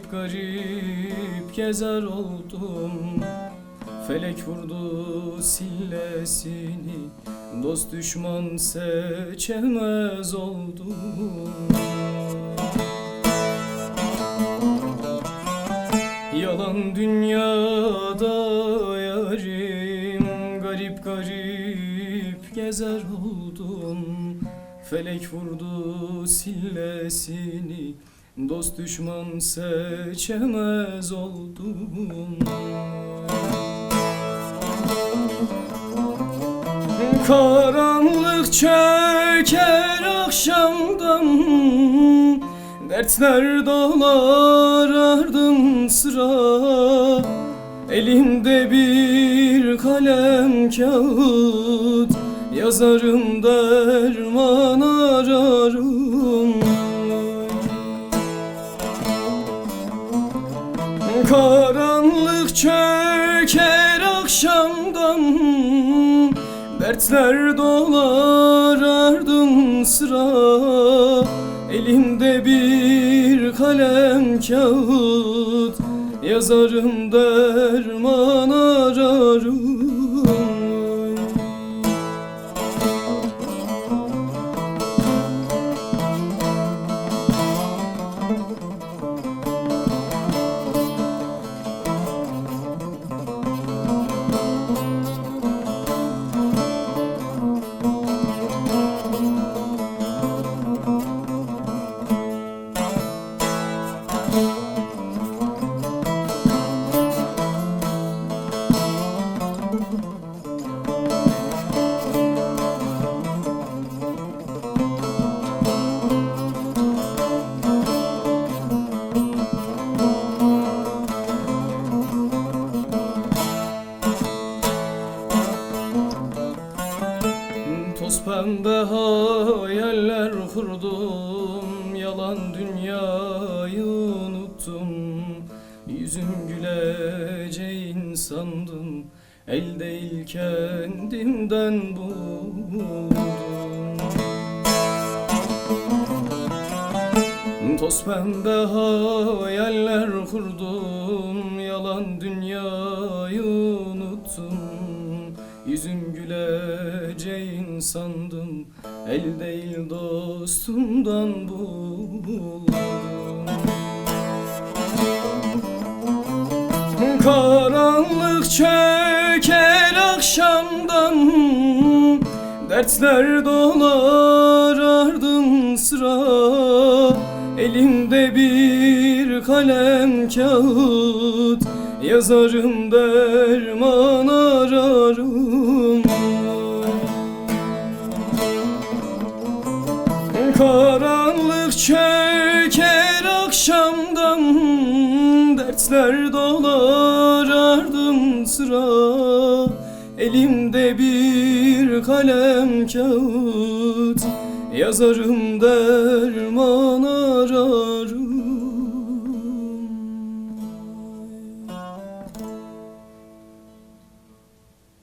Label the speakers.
Speaker 1: Garip garip gezer oldum. Felek vurdu sillesini Dost düşman seçemez oldum. Yalan dünyada yarim Garip garip gezer oldum. Felek vurdu sillesini Dost düşman seçemez oldum. Karanlık çöker akşamdan. Dertler dağlar ardım sıra. Elimde bir kalem kağıt. Yazarım derman ararım Karanlık çöker akşamdan Dertler dolar ardım sıra. Elimde bir kalem kağıt Yazarım derman ararım Toz pembe hayaller kurdum Yalan dünyayı unuttum. Yüzüm güleceğin sandım El değil kendimden buldum. Toz pembe hayaller kurdum güleceğin sandım El değil dostumdan buldum Karanlık çöker akşamdan. Dertler dolar ardım sıra. Elimde bir kalem kağıt. Yazarım derman ararım Karanlık çöker akşamdan Dertler dolar ardım sıra. Elimde bir kalem kağıt Yazarım derman ararım